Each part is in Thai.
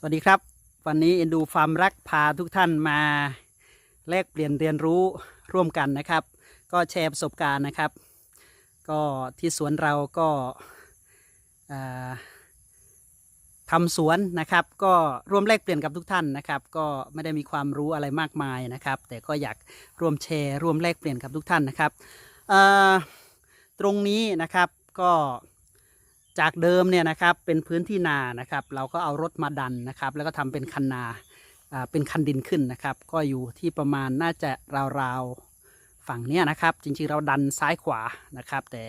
สวัสดีครับ วันนี้เอ็นดูฟาร์มรักพาทุกท่านมาแลกเปลี่ยนเรียนรู้ร่วมกันนะครับ ก็แชร์ประสบการณ์นะครับ ก็ที่สวนเราก็าทำสวนนะครับ ก็ร่วมแลกเปลี่ยนกับทุกท่านนะครับ ก็ไม่ได้มีความรู้อะไรมากมายนะครับ แต่ก็อยากร่วมแชร์ร่วมแลกเปลี่ยนกับทุกท่านนะครับตรงนี้นะครับก็ จากเดิมเนี่ยนะครับเป็นพื้นที่นานะครับ เราก็เอารถมาดันนะครับ แล้วก็ทำเป็นคันนาเป็นคันดินขึ้นนะครับ ก็อยู่ที่ประมาณน่าจะราวๆฝั่งเนี้ยนะครับ จริงๆเราดันซ้ายขวานะครับ แต่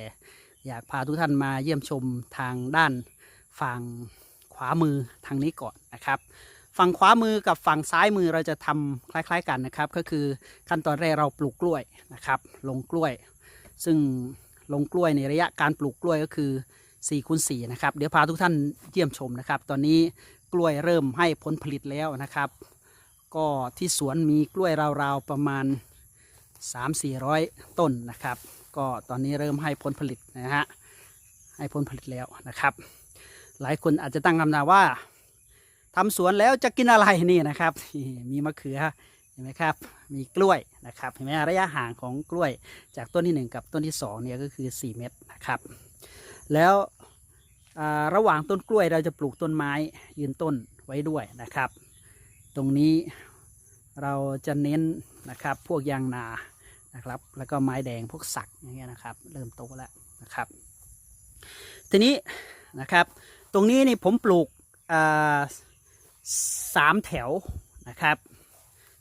อยากพาทุกท่านมาเยี่ยมชมทางด้านฝั่งขวามือทางนี้ก่อนนะครับฝั่งขวามือกับฝั่งซ้ายมือเราจะทำคล้ายๆกันนะครับ ก็คือขั้นตอนแรกเราปลูกกล้วยนะครับ ลงกล้วย ซึ่งลงกล้วยในระยะการปลูกกล้วยก็คือ 4คูณ4นะครับ เดี๋ยวพาทุกท่านเยี่ยมชมนะครับ ตอนนี้กล้วยเริ่มให้ผลผลิตแล้วนะครับ ก็ที่สวนมีกล้วยราวๆประมาณ 3-400 ต้นนะครับ ก็ตอนนี้เริ่มให้ผลผลิตนะฮะ ให้ผลผลิตแล้วนะครับ หลายคนอาจจะตั้งคำถามว่าทำสวนแล้วจะกินอะไรนี่นะครับ มีมะเขือเห็นไหมครับ มีกล้วยนะครับ เห็นไหมระยะห่างของกล้วยจากต้นที่ 1 กับต้นที่2เนี่ยก็คือ 4 เมตรนะครับ แล้วระหว่างต้นกล้วยเราจะปลูกต้นไม้ยืนต้นไว้ด้วยนะครับ ตรงนี้เราจะเน้นนะครับพวกยางนานะครับ แล้วก็ไม้แดงพวกสักอย่างเงี้ยนะครับ เริ่มโตแล้วนะครับ ทีนี้นะครับ ตรงนี้นี่ผมปลูกสามแถวนะครับ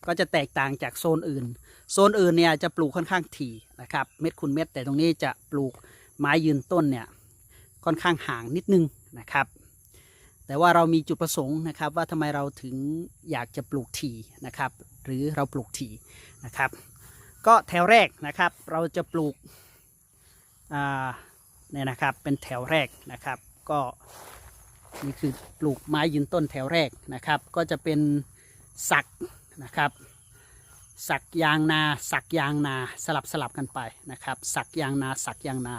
ก็จะแตกต่างจากโซนอื่น โซนอื่นเนี่ยจะปลูกค่อนข้างถี่นะครับ เม็ดคูณเม็ดแต่ตรงนี้จะปลูกไม้ยืนต้นเนี่ย ค่อนข้างห่างนิดนึงนะครับ แต่ว่าเรามีจุดประสงค์นะครับ ว่าทำไมเราถึงอยากจะปลูกถี่นะครับ หรือเราปลูกถี่นะครับ ก็แถวแรกนะครับเราจะปลูกอ่าเนี่ยนะครับเป็นแถวแรกนะครับ ก็นี่คือปลูกไม้ยืนต้นแถวแรกนะครับ ก็จะเป็นสักนะครับสักยางนา สักยางนาสลับสลับกันไปนะครับ สักยางนา สักยางนา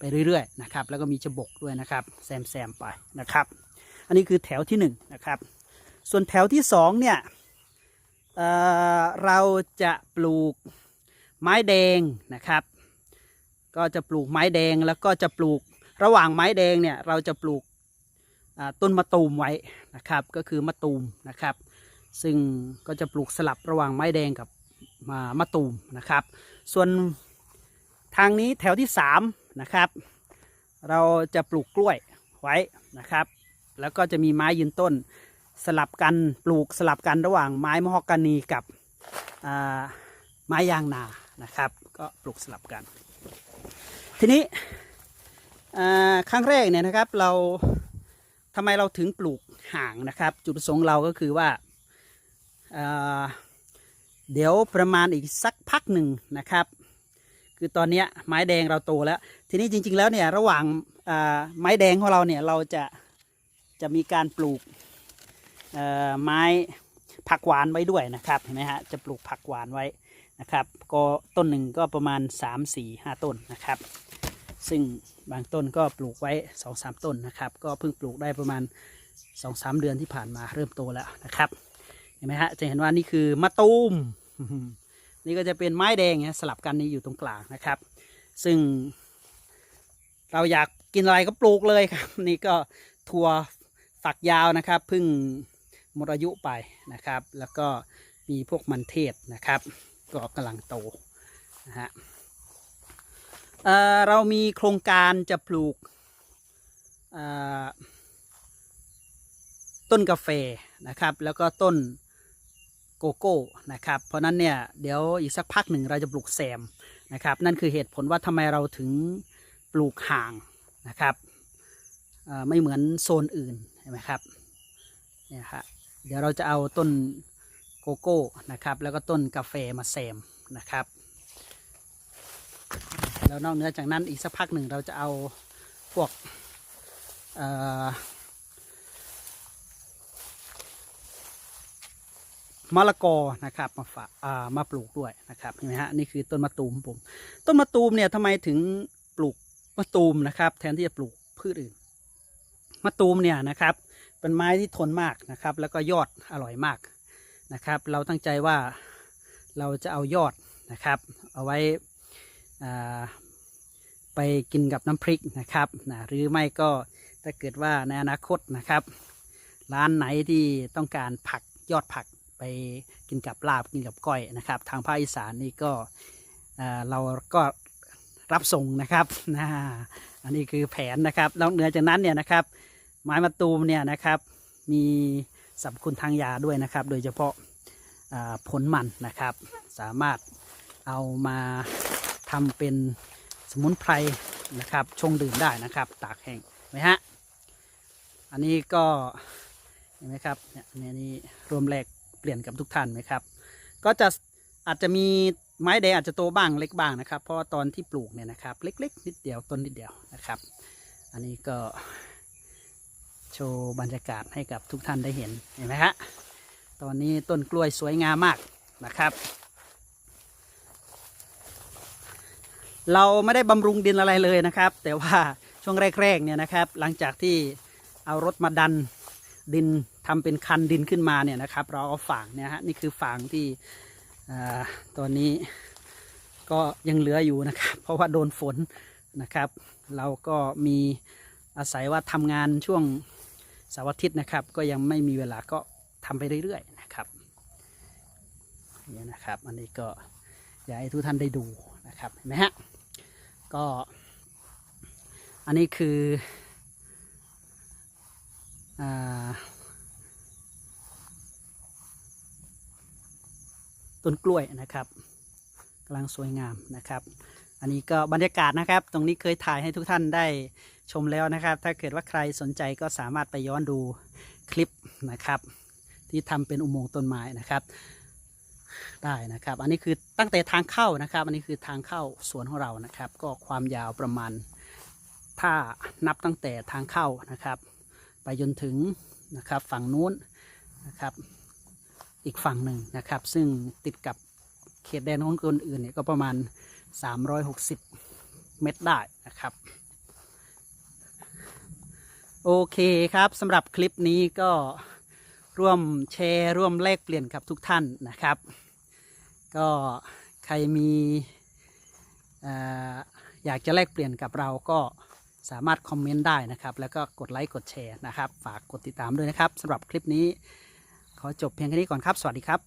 ไปเรื่อยๆนะครับแล้วก็มีจบกด้วยนะครับแซมแซมๆไปนะครับ อันนี้คือแถวที่หนึ่งนะครับส่วนแถวที่สองเนี่ยเเราจะปลูกไม้แดงนะครับ ก็จะปลูกไม้แดงแล้วก็จะปลูกระหว่างไม้แดงเนี่ยเราจะปลูกต้นมะตูมไว้นะครับก็คือมะตูมนะครับ ซึ่งก็จะปลูกสลับระหว่างไม้แดงกับมะตูมนะครับ ส่วน ทางนี้แถวที่สามนะครับ เราจะปลูกกล้วยไว้นะครับ แล้วก็จะมีไม้ยืนต้น สลับกันปลูกสลับกันระหว่างไม้มะฮอกกานีกับไม้ยางนานะครับ ก็ปลูกสลับกัน ทีนี้ครั้งแรกเนี่ยนะครับเราทำไมเราถึงปลูกห่างนะครับ จุดประสงค์เราก็คือว่าอ่าเดี๋ยวประมาณอีกสักพักหนึ่งนะครับ คือตอนนี้ไม้แดงเราโตแล้ว ทีนี้จริง ๆ แล้วเนี่ยระหว่างาไม้แดงของเราเนี่ยเราจะจะมีการปลูกไม้ผักหวานไว้ด้วยนะครับเห็นไหมฮะจะปลูกผักหวานไว้นะครับ ก็ต้นหนึ่งก็ประมาณ 3 4 5 ต้นนะครับ ซึ่งบางต้นก็ปลูกไว้ 2-3 ต้นนะครับ ก็เพิ่งปลูกได้ประมาณ 2-3 เดือนที่ผ่านมาเริ่มโตแล้วนะครับเห็นไหมฮะจะเห็นว่านี่คือมะตูม นี่ก็จะเป็นไม้แดงเนี่ยสลับกันนี่อยู่ตรงกลางนะครับ ซึ่ง เราอยากกินอะไรก็ปลูกเลยครับ นี่ก็ถั่วฝักยาวนะครับเพิ่งหมดอายุไปนะครับ แล้วก็มีพวกมันเทศนะครับก็กำลังโตนะฮะเออเรามีโครงการจะปลูกต้นกาแฟนะครับ แล้วก็ต้น โกโก้นะครับเพราะนั้นเนี่ยเดี๋ยวอีกสักพักหนึ่งเราจะปลูกแซมนะครับนั่นคือเหตุผลว่าทำไมเราถึงปลูกห่างนะครับไม่เหมือนโซนอื่นเห็นไหมครับเนี่ยฮะเดี๋ยวเราจะเอาต้นโกโก้นะครับแล้วก็ต้นกาแฟมาแซมนะครับแล้วนอกเหนือจากนั้นอีกสักพักหนึ่งเราจะเอาพวกเอ่อ มะละกอนะครับมาฝาอ่ามาปลูกด้วยนะครับเห็นไหมฮะนี่คือต้นมะตูมผม ต้นมะตูมเนี่ยทำไมถึงปลูกมะตูมนะครับ แทนที่จะปลูกพืชอื่นมะตูมเนี่ยนะครับ เป็นไม้ที่ทนมากนะครับ แล้วก็ยอดอร่อยมากนะครับ เราตั้งใจว่าเราจะเอายอดนะครับ เอาไว้อ่าไปกินกับน้ำพริกนะครับนะหรือไม่ก็ถ้าเกิดว่าในอนาคตนะครับ ร้านไหนที่ต้องการผักยอดผัก ไปกินกับลาบกินกับก้อยนะครับ ทางภาคอีสานนี่ก็เราก็รับส่งนะครับนะอันนี้คือแผนนะครับแล้วเหนือจากนั้นเนี่ยนะครับ ไม้มะตูมเนี่ยนะครับ มีสรรพคุณทางยาด้วยนะครับ โดยเฉพาะผลมันนะครับ สามารถเอามาทำเป็นสมุนไพรนะครับ ชงดื่มได้นะครับ ตากแห้งไหมฮะ อันนี้ก็เห็นไหมครับเนี่ยนี่รวมแรก เปลี่ยนกับทุกท่านไหมครับ ก็จะอาจจะมีไม้แดงอาจจะโตบ้างเล็กบ้างนะครับ เพราะว่าตอนที่ปลูกเนี่ยนะครับ เล็ก ๆ นิดเดียวต้นนิดเดียวนะครับ อันนี้ก็โชว์บรรยากาศให้กับทุกท่านได้เห็นเห็นไหมฮะตอนนี้ต้นกล้วยสวยงามมากนะครับ เราไม่ได้บำรุงดินอะไรเลยนะครับ แต่ว่าช่วงแรกๆเนี่ยนะครับ หลังจากที่เอารถมาดันดิน ทำเป็นคันดินขึ้นมาเนี่ยนะครับ เราเอาฝางเนี่ยฮะนี่คือฝางที่ตอนนี้ก็ยังเหลืออยู่นะครับ เพราะว่าโดนฝนนะครับ เราก็มีอาศัยว่าทำงานช่วงเสาร์อาทิตย์นะครับ ก็ยังไม่มีเวลาก็ทำไปเรื่อยๆนะครับนี่นะครับ อันนี้ก็อยากให้ทุกท่านได้ดูนะครับเห็นไหมฮะก็อันนี้คืออา ต้นกล้วยนะครับกำลังสวยงามนะครับ อันนี้ก็บรรยากาศนะครับ ตรงนี้เคยถ่ายให้ทุกท่านได้ชมแล้วนะครับ ถ้าเกิดว่าใครสนใจก็สามารถไปย้อนดูคลิปนะครับ ที่ทำเป็นอุโมงค์ต้นไม้นะครับได้นะครับ อันนี้คือตั้งแต่ทางเข้านะครับ อันนี้คือทางเข้าสวนของเรานะครับ ก็ความยาวประมาณ ถ้านับตั้งแต่ทางเข้านะครับ ไปจนถึงนะครับฝั่งนู้นนะครับ อีกฝั่งหนึ่งนะครับ ซึ่งติดกับเขตแดนของคนอื่นเนี่ยก็ประมาณ 360 เมตรได้นะครับ โอเคครับสำหรับคลิปนี้ก็ร่วมแชร์ร่วมแลกเปลี่ยนกับทุกท่านนะครับ ก็ใครมีอยากจะแลกเปลี่ยนกับเราก็สามารถคอมเมนต์ได้นะครับ แล้วก็กดไลค์กดแชร์นะครับ ฝากกดติดตามด้วยนะครับสำหรับคลิปนี้ ขอจบเพียงแค่นี้ก่อนครับ สวัสดีครับ